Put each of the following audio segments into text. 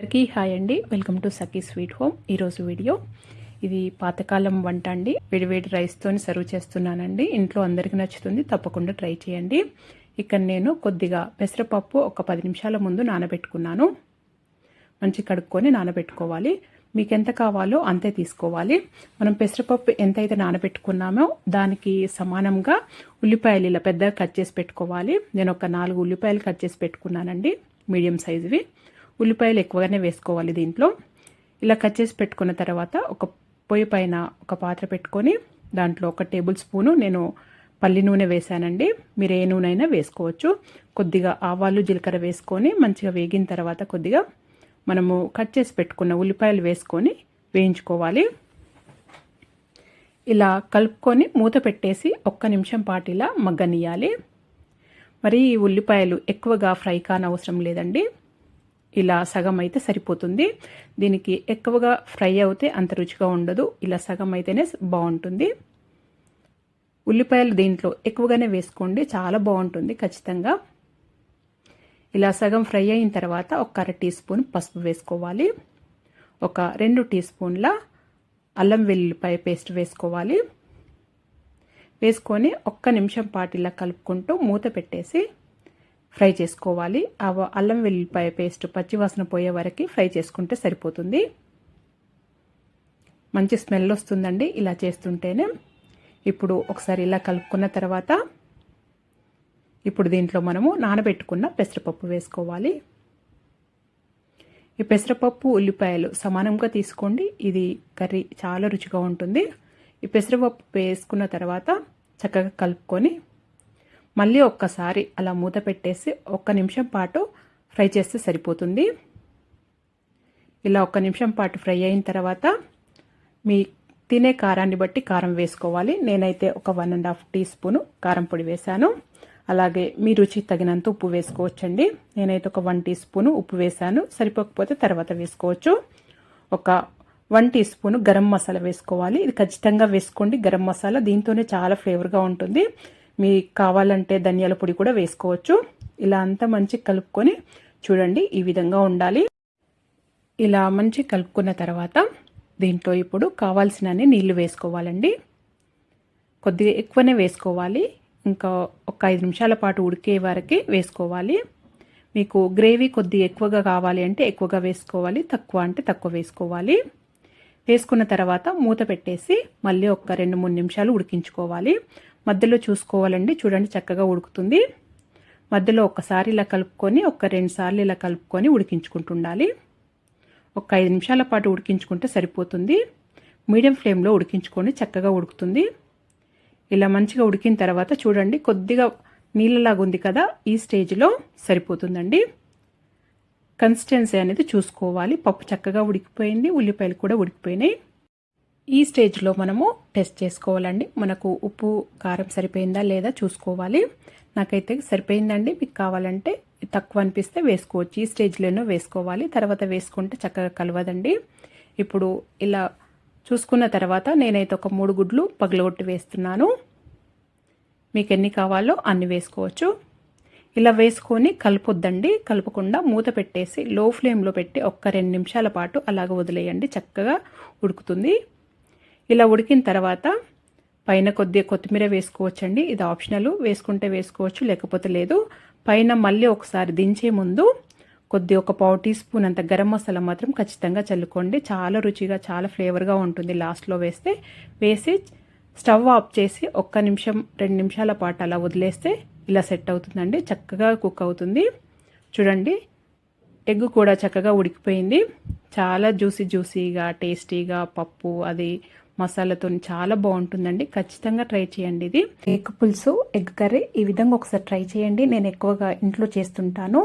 అందరికీ హాయ్ అండి. Welcome to Sakhi sweet home ఈరోజు వీడియో. ఇది పాతకాలం వంట అండి. వేడివేడి రైస్తో సర్వ్ చేస్తున్నానండి. ఇంట్లో అందరికీ నచ్చుతుంది. తప్పకుండా ట్రై చేయండి. ఇక్కడ నేను కొద్దిగా పెసరపప్పు ఒక పది నిమిషాల ముందు నానబెట్టుకున్నాను. మంచి కడుక్కొని నానబెట్టుకోవాలి. మీకు ఎంత కావాలో అంతే తీసుకోవాలి. మనం పెసరపప్పు ఎంతైతే నానబెట్టుకున్నామో దానికి సమానంగా ఉల్లిపాయలు ఇలా పెద్దగా కట్ చేసి పెట్టుకోవాలి. నేను ఒక నాలుగు ఉల్లిపాయలు కట్ చేసి పెట్టుకున్నానండి. మీడియం సైజువి ఉల్లిపాయలు ఎక్కువగానే వేసుకోవాలి దీంట్లో. ఇలా కట్ చేసి పెట్టుకున్న తర్వాత ఒక పొయ్యి పైన ఒక పాత్ర పెట్టుకొని దాంట్లో ఒక టేబుల్ స్పూను నేను పల్లి నూనె వేసానండి మీరు ఏ నూనె అయినా వేసుకోవచ్చు. కొద్దిగా ఆవాలు జీలకర్ర వేసుకొని మంచిగా వేగిన తర్వాత కొద్దిగా మనము కట్ చేసి పెట్టుకున్న ఉల్లిపాయలు వేసుకొని వేయించుకోవాలి. ఇలా కలుపుకొని మూత పెట్టేసి ఒక్క నిమిషం పాటు ఇలా మగ్గనియాలి మరి ఈ ఉల్లిపాయలు ఎక్కువగా ఫ్రై కానవసరం లేదండి. ఇలా సగం అయితే సరిపోతుంది. దీనికి ఎక్కువగా ఫ్రై అవుతే అంత రుచిగా ఉండదు. ఇలా సగం అయితేనే బాగుంటుంది. ఉల్లిపాయలు దీంట్లో ఎక్కువగానే వేసుకోండి. చాలా బాగుంటుంది ఖచ్చితంగా. ఇలా సగం ఫ్రై అయిన తర్వాత ఒక అర టీ స్పూన్ పసుపు వేసుకోవాలి. ఒక రెండు టీ స్పూన్ల అల్లం వెల్లుల్లిపాయ పేస్ట్ వేసుకోవాలి. వేసుకొని ఒక్క నిమిషం పాటు ఇలా కలుపుకుంటూ మూత పెట్టేసి ఫ్రై చేసుకోవాలి. ఆ అల్లం వెల్లిపాయ పేస్ట్ పచ్చివాసన పోయే వరకు ఫ్రై చేసుకుంటే సరిపోతుంది. మంచి స్మెల్ వస్తుందండి ఇలా చేస్తుంటేనే. ఇప్పుడు ఒకసారి ఇలా కలుపుకున్న తర్వాత ఇప్పుడు దీంట్లో మనము నానబెట్టుకున్న పెసరపప్పు వేసుకోవాలి. ఈ పెసరపప్పు ఉల్లిపాయలు సమానంగా తీసుకోండి. ఇది కర్రీ చాలా రుచిగా ఉంటుంది. ఈ పెసరపప్పు వేసుకున్న తర్వాత చక్కగా కలుపుకొని మళ్ళీ ఒక్కసారి అలా మూత పెట్టేసి ఒక్క నిమిషం పాటు ఫ్రై చేస్తే సరిపోతుంది. ఇలా ఒక్క నిమిషం పాటు ఫ్రై అయిన తర్వాత మీ తినే కారాన్ని బట్టి కారం వేసుకోవాలి. నేనైతే ఒక one and half teaspoon కారం పొడి వేశాను. అలాగే మీ రుచి తగినంత ఉప్పు వేసుకోవచ్చండి. నేనైతే ఒక వన్ టీ స్పూను ఉప్పు వేశాను. సరిపోకపోతే తర్వాత వేసుకోవచ్చు. ఒక one teaspoon garam masala వేసుకోవాలి. ఇది ఖచ్చితంగా వేసుకోండి. గరం మసాలా దీంతోనే చాలా ఫ్లేవర్గా ఉంటుంది. మీకు కావాలంటే ధనియాల పొడి కూడా వేసుకోవచ్చు. ఇలా అంతా మంచి కలుపుకొని చూడండి ఈ విధంగా ఉండాలి. ఇలా మంచి కలుపుకున్న తర్వాత దీంట్లో ఇప్పుడు కావాల్సినన్ని నీళ్ళు వేసుకోవాలండి. కొద్దిగా ఎక్కువనే వేసుకోవాలి. ఇంకా ఒక ఐదు నిమిషాల పాటు ఉడికే వరకు వేసుకోవాలి. మీకు గ్రేవీ కొద్దిగా ఎక్కువగా కావాలి అంటే ఎక్కువగా వేసుకోవాలి తక్కువ అంటే తక్కువ వేసుకోవాలి. వేసుకున్న తర్వాత మూత పెట్టేసి మళ్ళీ ఒక రెండు మూడు నిమిషాలు ఉడికించుకోవాలి. మధ్యలో చూసుకోవాలండి. చూడండి చక్కగా ఉడుకుతుంది. మధ్యలో ఒకసారి ఇలా కలుపుకొని ఒక రెండు సార్లు ఇలా కలుపుకొని ఉడికించుకుంటుండాలి. ఒక ఐదు నిమిషాల పాటు ఉడికించుకుంటే సరిపోతుంది. మీడియం ఫ్లేమ్లో ఉడికించుకొని చక్కగా ఉడుకుతుంది. ఇలా మంచిగా ఉడికిన తర్వాత చూడండి కొద్దిగా నీళ్ళలాగా ఉంది కదా ఈ స్టేజ్లో సరిపోతుందండి. కన్సిస్టెన్సీ అనేది చూసుకోవాలి. పప్పు చక్కగా ఉడికిపోయింది ఉల్లిపాయలు కూడా ఉడికిపోయినాయి. ఈ స్టేజ్లో మనము టెస్ట్ చేసుకోవాలండి. మనకు ఉప్పు కారం సరిపోయిందా లేదా చూసుకోవాలి. నాకైతే సరిపోయిందండి. మీకు కావాలంటే తక్కువ అనిపిస్తే వేసుకోవచ్చు. ఈ స్టేజ్లోనూ వేసుకోవాలి. తర్వాత వేసుకుంటే చక్కగా కలవదండి. ఇప్పుడు ఇలా చూసుకున్న తర్వాత నేనైతే ఒక మూడు గుడ్లు పగలగొట్టి వేస్తున్నాను. మీకు ఎన్ని కావాలో అన్ని వేసుకోవచ్చు. ఇలా వేసుకొని కలుపొద్దండి. కలపకుండా మూత పెట్టేసి లో ఫ్లేమ్లో పెట్టి ఒక్క రెండు నిమిషాల పాటు అలాగ వదిలేయండి. చక్కగా ఉడుకుతుంది. ఇలా ఉడికిన తర్వాత పైన కొద్దిగా కొత్తిమీర వేసుకోవచ్చండి. ఇది ఆప్షనల్. వేసుకుంటే వేసుకోవచ్చు లేకపోతే లేదు. పైన మళ్ళీ ఒకసారి దించే ముందు కొద్ది ఒక పావు టీ స్పూన్ అంత గరం మసాలా మాత్రం ఖచ్చితంగా చల్లుకోండి. చాలా రుచిగా చాలా ఫ్లేవర్గా ఉంటుంది లాస్ట్లో వేస్తే. వేసి స్టవ్ ఆఫ్ చేసి ఒక్క నిమిషం రెండు నిమిషాల పాటు అలా వదిలేస్తే ఇలా సెట్ అవుతుందండి. చక్కగా కుక్ అవుతుంది. చూడండి ఎగ్ కూడా చక్కగా ఉడికిపోయింది. చాలా జ్యూసీ జ్యూసీగా టేస్టీగా పప్పు అది మసాలాతో చాలా బాగుంటుందండి. ఖచ్చితంగా ట్రై చేయండి ఇది. ఎగ్ పులుసు ఎగ్ కర్రీ ఈ విధంగా ఒకసారి ట్రై చేయండి. నేను ఎక్కువగా ఇంట్లో చేస్తుంటాను.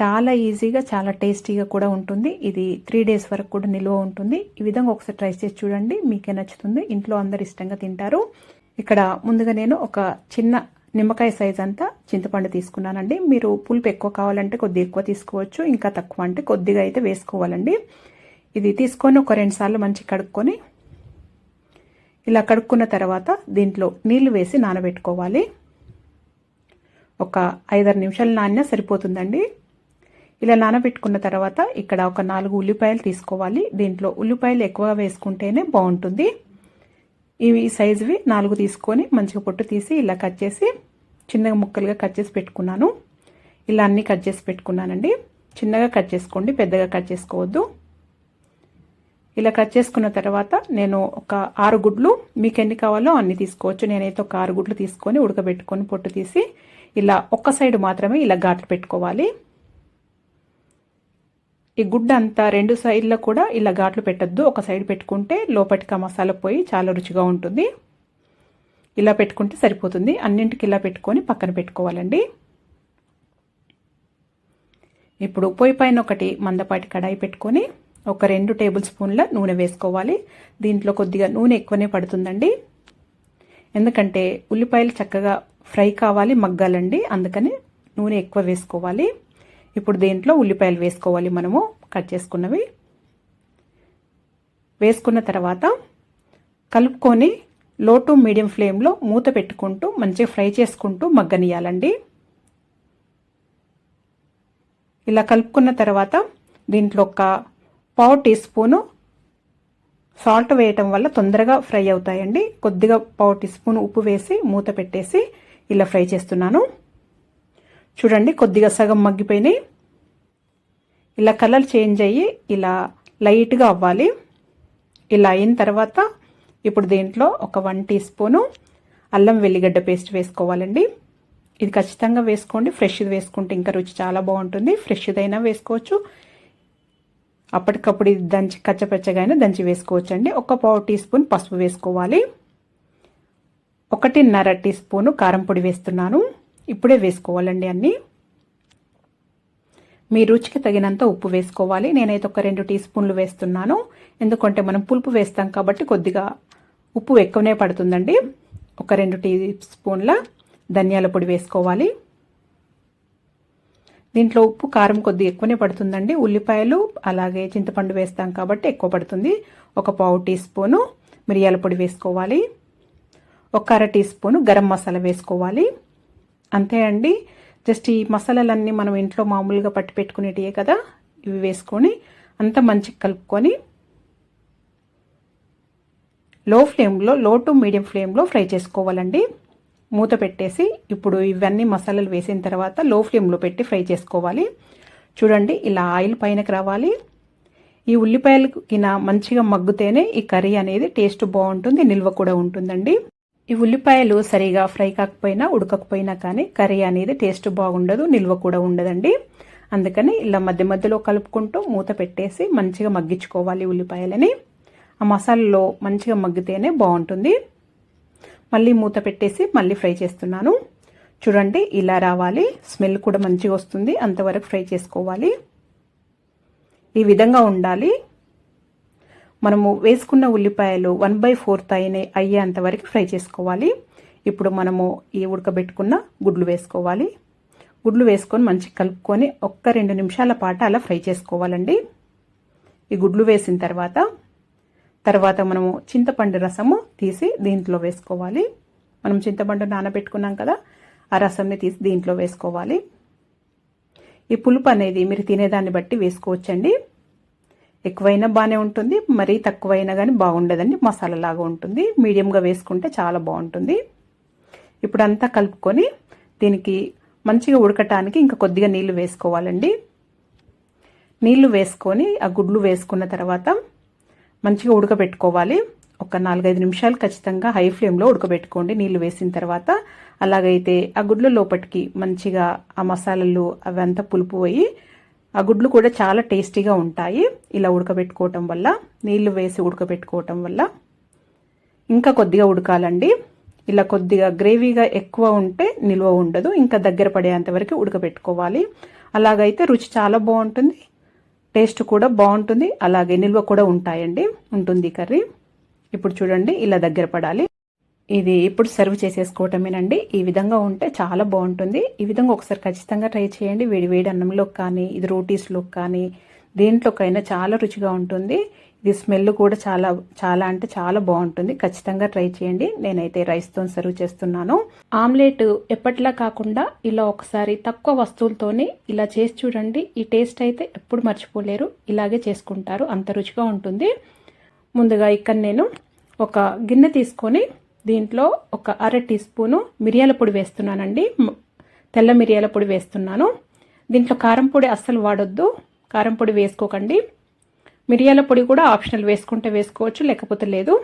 చాలా ఈజీగా చాలా టేస్టీగా కూడా ఉంటుంది. ఇది త్రీ డేస్ వరకు కూడా నిల్వ ఉంటుంది. ఈ విధంగా ఒకసారి ట్రై చేసి చూడండి. మీకే నచ్చుతుంది. ఇంట్లో అందరు ఇష్టంగా తింటారు. ఇక్కడ ముందుగా నేను ఒక చిన్న నిమ్మకాయ సైజ్ అంతా చింతపండు తీసుకున్నానండి. మీరు పులుపు ఎక్కువ కావాలంటే కొద్దిగా ఎక్కువ తీసుకోవచ్చు. ఇంకా తక్కువ అంటే కొద్దిగా అయితే వేసుకోవాలండి. ఇది తీసుకొని ఒక రెండు సార్లు మంచి కడుక్కొని ఇలా కడుక్కున్న తర్వాత దీంట్లో నీళ్ళు వేసి నానబెట్టుకోవాలి. ఒక ఐదారు నిమిషాలు నానినా సరిపోతుందండి. ఇలా నానబెట్టుకున్న తర్వాత ఇక్కడ ఒక నాలుగు ఉల్లిపాయలు తీసుకోవాలి. దీంట్లో ఉల్లిపాయలు ఎక్కువ వేసుకుంటేనే బాగుంటుంది. ఇవి సైజువి నాలుగు తీసుకొని మంచిగా పొట్టు తీసి ఇలా కట్ చేసి చిన్నగా ముక్కలుగా కట్ చేసి పెట్టుకున్నాను. ఇలా అన్నీ కట్ చేసి పెట్టుకున్నానండి. చిన్నగా కట్ చేసుకోండి పెద్దగా కట్ చేసుకోవద్దు. ఇలా కట్ చేసుకున్న తర్వాత నేను ఒక ఆరు గుడ్లు మీకు ఎన్ని కావాలో అన్ని తీసుకోవచ్చు. నేనైతే ఒక ఆరు గుడ్లు తీసుకొని ఉడకబెట్టుకొని పొట్టు తీసి ఇలా ఒక్క సైడ్ మాత్రమే ఇలా ఘాట్లు పెట్టుకోవాలి. ఈ గుడ్డ అంతా రెండు సైడ్లో కూడా ఇలా ఘాట్లు పెట్టద్దు. ఒక సైడ్ పెట్టుకుంటే లోపటికి మసాలా పోయి చాలా రుచిగా ఉంటుంది. ఇలా పెట్టుకుంటే సరిపోతుంది. అన్నింటికి ఇలా పెట్టుకొని పక్కన పెట్టుకోవాలండి. ఇప్పుడు పొయ్యి పైన ఒకటి మందపాటి కడాయి పెట్టుకొని ఒక రెండు టేబుల్ స్పూన్ల నూనె వేసుకోవాలి. దీంట్లో కొద్దిగా నూనె ఎక్కువనే పడుతుందండి. ఎందుకంటే ఉల్లిపాయలు చక్కగా ఫ్రై కావాలి మగ్గాలండి. అందుకని నూనె ఎక్కువ వేసుకోవాలి. ఇప్పుడు దీంట్లో ఉల్లిపాయలు వేసుకోవాలి మనము కట్ చేసుకున్నవి. వేసుకున్న తర్వాత కలుపుకొని లో టు మీడియం ఫ్లేమ్లో మూత పెట్టుకుంటూ మంచిగా ఫ్రై చేసుకుంటూ మగ్గనియాలండి. ఇలా కలుపుకున్న తర్వాత దీంట్లో ఒక పావు టీ స్పూను సాల్ట్ వేయటం వల్ల తొందరగా ఫ్రై అవుతాయండి. కొద్దిగా పావు టీ స్పూన్ ఉప్పు వేసి మూత పెట్టేసి ఇలా ఫ్రై చేస్తున్నాను. చూడండి కొద్దిగా సగం మగ్గిపోయినాయి. ఇలా కలర్ చేంజ్ అయ్యి ఇలా లైట్గా అవ్వాలి. ఇలా అయిన తర్వాత ఇప్పుడు దీంట్లో ఒక వన్ టీ స్పూను అల్లం వెల్లిగడ్డ పేస్ట్ వేసుకోవాలండి. ఇది ఖచ్చితంగా వేసుకోండి. ఫ్రెష్ది వేసుకుంటే ఇంకా రుచి చాలా బాగుంటుంది. ఫ్రెష్దైనా వేసుకోవచ్చు. అప్పటికప్పుడు ఇది దంచి కచ్చపచ్చగా దంచి వేసుకోవచ్చు అండి ఒక పావు టీ స్పూన్ పసుపు వేసుకోవాలి. ఒకటిన్నర టీ స్పూను కారం పొడి వేస్తున్నాను. ఇప్పుడే వేసుకోవాలండి అన్నీ. మీ రుచికి తగినంత ఉప్పు వేసుకోవాలి. నేనైతే ఒక రెండు టీ స్పూన్లు వేస్తున్నాను. ఎందుకంటే మనం పులుపు వేస్తాం కాబట్టి కొద్దిగా ఉప్పు ఎక్కువనే పడుతుందండి. ఒక రెండు టీ స్పూన్ల ధనియాల పొడి వేసుకోవాలి. దీంట్లో ఉప్పు కారం కొద్ది ఎక్కువనే పడుతుందండి. ఉల్లిపాయలు అలాగే చింతపండు వేస్తాం కాబట్టి ఎక్కువ పడుతుంది. ఒక పావు టీ స్పూను మిరియాల పొడి వేసుకోవాలి. ఒక అర టీ స్పూను గరం మసాలా వేసుకోవాలి. అంతే అండి. జస్ట్ ఈ మసాలాలన్నీ మనం ఇంట్లో మామూలుగా పట్టి పెట్టుకునేటివే కదా ఇవి వేసుకొని అంతా మంచిగా కలుపుకొని లో ఫ్లేమ్లో లో టు మీడియం ఫ్లేమ్లో ఫ్రై చేసుకోవాలండి. మూత పెట్టేసి ఇప్పుడు ఇవన్నీ మసాలాలు వేసిన తర్వాత లో ఫ్లేమ్లో పెట్టి ఫ్రై చేసుకోవాలి. చూడండి ఇలా ఆయిల్ పైనకి రావాలి. ఈ ఉల్లిపాయలకిన మంచిగా మగ్గుతేనే ఈ కర్రీ అనేది టేస్ట్ బాగుంటుంది నిల్వ కూడా ఉంటుందండి. ఈ ఉల్లిపాయలు సరిగా ఫ్రై కాకపోయినా ఉడకకపోయినా కానీ కర్రీ అనేది టేస్ట్ బాగుండదు నిల్వ కూడా ఉండదండి. అందుకని ఇలా మధ్య మధ్యలో కలుపుకుంటూ మూత పెట్టేసి మంచిగా మగ్గించుకోవాలి ఉల్లిపాయలని. ఆ మసాలలో మంచిగా మగ్గితేనే బాగుంటుంది. మళ్ళీ మూత పెట్టేసి మళ్ళీ ఫ్రై చేస్తున్నాను. చూడండి ఇలా రావాలి. స్మెల్ కూడా మంచిగా వస్తుంది. అంతవరకు ఫ్రై చేసుకోవాలి. ఈ విధంగా ఉండాలి. మనము వేసుకున్న ఉల్లిపాయలు వన్ బై ఫోర్త్ అయిన అయ్యేంతవరకు ఫ్రై చేసుకోవాలి. ఇప్పుడు మనము ఈ ఉడకబెట్టుకున్న గుడ్లు వేసుకోవాలి. గుడ్లు వేసుకొని మంచిగా కలుపుకొని ఒక్క రెండు నిమిషాల పాటు అలా ఫ్రై చేసుకోవాలండి. ఈ గుడ్లు వేసిన తర్వాత తర్వాత మనము చింతపండు రసము తీసి దీంట్లో వేసుకోవాలి. మనం చింతపండు నానబెట్టుకున్నాం కదా ఆ రసంని తీసి దీంట్లో వేసుకోవాలి. ఈ పులుపు అనేది మీరు తినేదాన్ని బట్టి వేసుకోవచ్చండి. ఎక్కువైనా బాగానే ఉంటుంది మరీ తక్కువైనా కానీ బాగుండదండి. మసాలా లాగా ఉంటుంది. మీడియంగా వేసుకుంటే చాలా బాగుంటుంది. ఇప్పుడు అంతా కలుపుకొని దీనికి మంచిగా ఉడకటానికి ఇంకా కొద్దిగా నీళ్ళు వేసుకోవాలండి. నీళ్ళు వేసుకొని ఆ గుడ్లు వేసుకున్న తర్వాత మంచిగా ఉడకబెట్టుకోవాలి. ఒక నాలుగైదు నిమిషాలు ఖచ్చితంగా హై ఫ్లేమ్లో ఉడకబెట్టుకోండి నీళ్ళు వేసిన తర్వాత. అలాగైతే ఆ గుడ్లు లోపటికి మంచిగా ఆ మసాలాలు అవంతా పులుపు పోయి ఆ గుడ్లు కూడా చాలా టేస్టీగా ఉంటాయి. ఇలా ఉడకబెట్టుకోవటం వల్ల నీళ్ళు వేసి ఉడకబెట్టుకోవటం వల్ల. ఇంకా కొద్దిగా ఉడకాలండి. ఇలా కొద్దిగా గ్రేవీగా ఎక్కువ ఉంటే నిల్వ ఉండదు. ఇంకా దగ్గర పడేంత వరకు ఉడకబెట్టుకోవాలి. అలాగైతే రుచి చాలా బాగుంటుంది. టేస్ట్ కూడా బాగుంటుంది. అలాగే నిల్వ కూడా ఉంటాయండి. ఉంటుంది కర్రీ. ఇప్పుడు చూడండి ఇలా దగ్గర పడాలి. ఇది ఇప్పుడు సర్వ్ చేసేసుకోవటమేనండి. ఈ విధంగా ఉంటే చాలా బాగుంటుంది. ఈ విధంగా ఒకసారి ఖచ్చితంగా ట్రై చేయండి. వేడి వేడి అన్నంలోకి కానీ ఇది రోటీస్లోకి కానీ దేంట్లోకైనా చాలా రుచిగా ఉంటుంది. ఇది స్మెల్ కూడా చాలా చాలా అంటే చాలా బాగుంటుంది. ఖచ్చితంగా ట్రై చేయండి. నేనైతే రైస్తో సర్వ్ చేస్తున్నాను. ఆమ్లెట్ ఎప్పటిలా కాకుండా ఇలా ఒకసారి తక్కువ వస్తువులతోనే ఇలా చేసి చూడండి. ఈ టేస్ట్ అయితే ఎప్పుడు మర్చిపోలేరు. ఇలాగే చేసుకుంటారు. అంత రుచిగా ఉంటుంది. ముందుగా ఇక్కడ నేను ఒక గిన్నె తీసుకొని దీంట్లో ఒక అర టీ స్పూను మిరియాల పొడి వేస్తున్నానండి. తెల్ల మిరియాల పొడి వేస్తున్నాను. దీంట్లో కారం పొడి అస్సలు వాడొద్దు. కారం పొడి వేసుకోకండి. మిరియాల పొడి కూడా ఆప్షనల్ వేసుకుంటే వేసుకోవచ్చు లేకపోతే లేదు.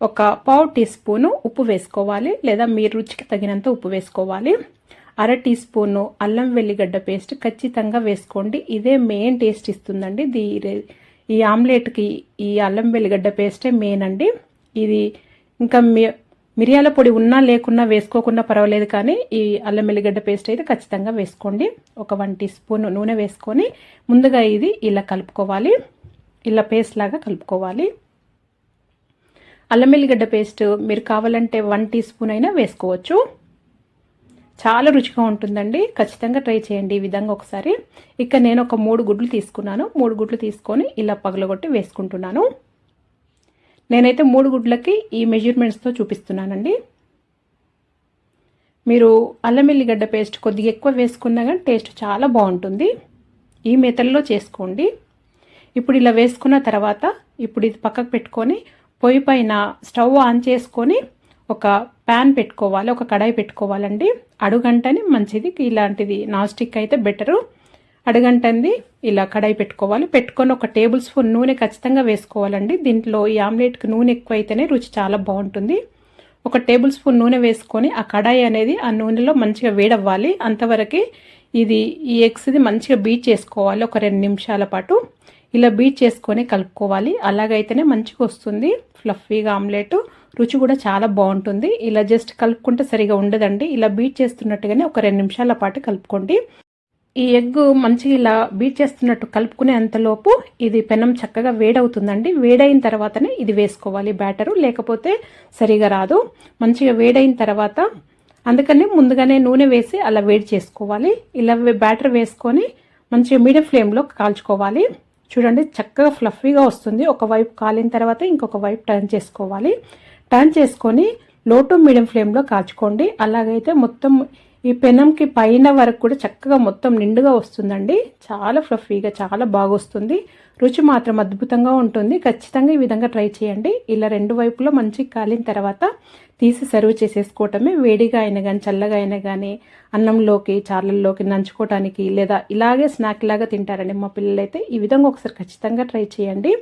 ఒక పావు టీ స్పూను ఉప్పు వేసుకోవాలి లేదా మీ రుచికి తగినంత ఉప్పు వేసుకోవాలి. అర టీ స్పూను అల్లం వెల్లిగడ్డ పేస్ట్ ఖచ్చితంగా వేసుకోండి. ఇదే మెయిన్ టేస్ట్ ఇస్తుందండి. దీ ఈ ఆమ్లెట్కి ఈ అల్లం వెల్లిగడ్డ పేస్టే మెయిన్ అండి. ఇది ఇంకా మిరియాల పొడి ఉన్నా లేకున్నా వేసుకోకుండా పర్వాలేదు కానీ ఈ అల్లం వెల్లిగడ్డ పేస్ట్ అయితే ఖచ్చితంగా వేసుకోండి. ఒక వన్ టీ స్పూన్ నూనె వేసుకొని ముందుగా ఇది ఇలా కలుపుకోవాలి. ఇలా పేస్ట్ లాగా కలుపుకోవాలి. అల్లం వెల్లిగడ్డ పేస్ట్ మీరు కావాలంటే వన్ టీ స్పూన్ అయినా వేసుకోవచ్చు. చాలా రుచిగా ఉంటుందండి. ఖచ్చితంగా ట్రై చేయండి ఈ విధంగా ఒకసారి. ఇక నేను ఒక మూడు గుడ్లు తీసుకున్నాను. మూడు గుడ్లు తీసుకొని ఇలా పగలగొట్టి వేసుకుంటున్నాను. నేనైతే మూడు గుడ్లకి ఈ మెజర్మెంట్స్తో చూపిస్తున్నానండి. మీరు అల్లం వెల్లిగడ్డ పేస్ట్ కొద్దిగా ఎక్కువ వేసుకున్నా కానీ టేస్ట్ చాలా బాగుంటుంది. ఈ మెథడ్లో చేసుకోండి. ఇప్పుడు ఇలా వేసుకున్న తర్వాత ఇప్పుడు ఇది పక్కకు పెట్టుకొని పొయ్యి పైన స్టవ్ ఆన్ చేసుకొని ఒక ప్యాన్ పెట్టుకోవాలి ఒక కడాయి పెట్టుకోవాలండి. అడుగంటని మంచిది ఇలాంటిది నాస్టిక్ అయితే బెటరు. అడుగంటంది ఇలా కడాయి పెట్టుకోవాలి. పెట్టుకొని ఒక టేబుల్ స్పూన్ నూనె ఖచ్చితంగా వేసుకోవాలండి. దీంట్లో ఈ ఆమ్లెట్కి నూనె ఎక్కువైతేనే రుచి చాలా బాగుంటుంది. ఒక టేబుల్ స్పూన్ నూనె వేసుకొని ఆ కడాయి అనేది ఆ నూనెలో మంచిగా వేడవ్వాలి. అంతవరకు ఇది ఈ ఎగ్స్ది మంచిగా బీట్ చేసుకోవాలి ఒక రెండు నిమిషాల పాటు. ఇలా బీట్ చేసుకొని కలుపుకోవాలి. అలాగైతేనే మంచిగా వస్తుంది. ఫ్లఫీగా ఆమ్లెట్ రుచి కూడా చాలా బాగుంటుంది. ఇలా జస్ట్ కలుపుకుంటే సరిగా ఉండదండి. ఇలా బీట్ చేస్తున్నట్టుగానే ఒక రెండు నిమిషాల పాటు కలుపుకోండి. ఈ ఎగ్ మంచిగా ఇలా బీట్ చేస్తున్నట్టు కలుపుకునే అంతలోపు ఇది పెనం చక్కగా వేడవుతుందండి. వేడైన తర్వాతనే ఇది వేసుకోవాలి. బ్యాటరు లేకపోతే సరిగా రాదు. మంచిగా వేడైన తర్వాత అందుకని ముందుగానే నూనె వేసి అలా వేడి చేసుకోవాలి. ఇలా బ్యాటర్ వేసుకొని మంచిగా మీడియం ఫ్లేమ్లో కాల్చుకోవాలి. చూడండి చక్కగా ఫ్లఫీగా వస్తుంది. ఒకవైపు కాలిన తర్వాత ఇంకొక వైపు టర్న్ చేసుకోవాలి. టర్న్ చేసుకొని లో టు మీడియం ఫ్లేమ్లో కాల్చుకోండి. అలాగైతే మొత్తం ఈ పెనంకి పైన వరకు కూడా చక్కగా మొత్తం నిండుగా వస్తుందండి. చాలా ఫ్లఫీగా చాలా బాగా వస్తుంది రుచి మాత్రం అద్భుతంగా ఉంటుంది. ఖచ్చితంగా ఈ విధంగా ట్రై చేయండి. ఇలా రెండు వైపులో మంచి కాలిన తర్వాత తీసి సర్వ్ చేసేసుకోవటమే. వేడిగా అయినా కానీ చల్లగా అయినా కానీ అన్నంలోకి చార్లల్లోకి నంచుకోవటానికి లేదా ఇలాగే స్నాక్ లాగా తింటారండి మా పిల్లలైతే ఈ విధంగా ఒకసారి ఖచ్చితంగా ట్రై చేయండి.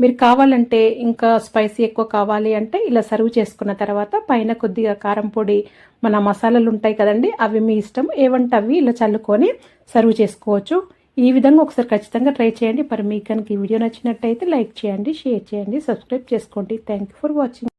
మీరు కావాలంటే ఇంకా స్పైసీ ఎక్కువ కావాలి అంటే ఇలా సర్వ్ చేసుకున్న తర్వాత పైన కొద్దిగా కారం పొడి మన మసాలాలు ఉంటాయి కదండి అవి మీ ఇష్టం. ఏవంటే అవి ఇలా చల్లుకొని సర్వ్ చేసుకోవచ్చు. ఈ విధంగా ఒకసారి ఖచ్చితంగా ట్రై చేయండి. మరి మీకు కనుక ఈ వీడియో నచ్చినట్టయితే లైక్ చేయండి షేర్ చేయండి సబ్స్క్రైబ్ చేసుకోండి. Thank you for watching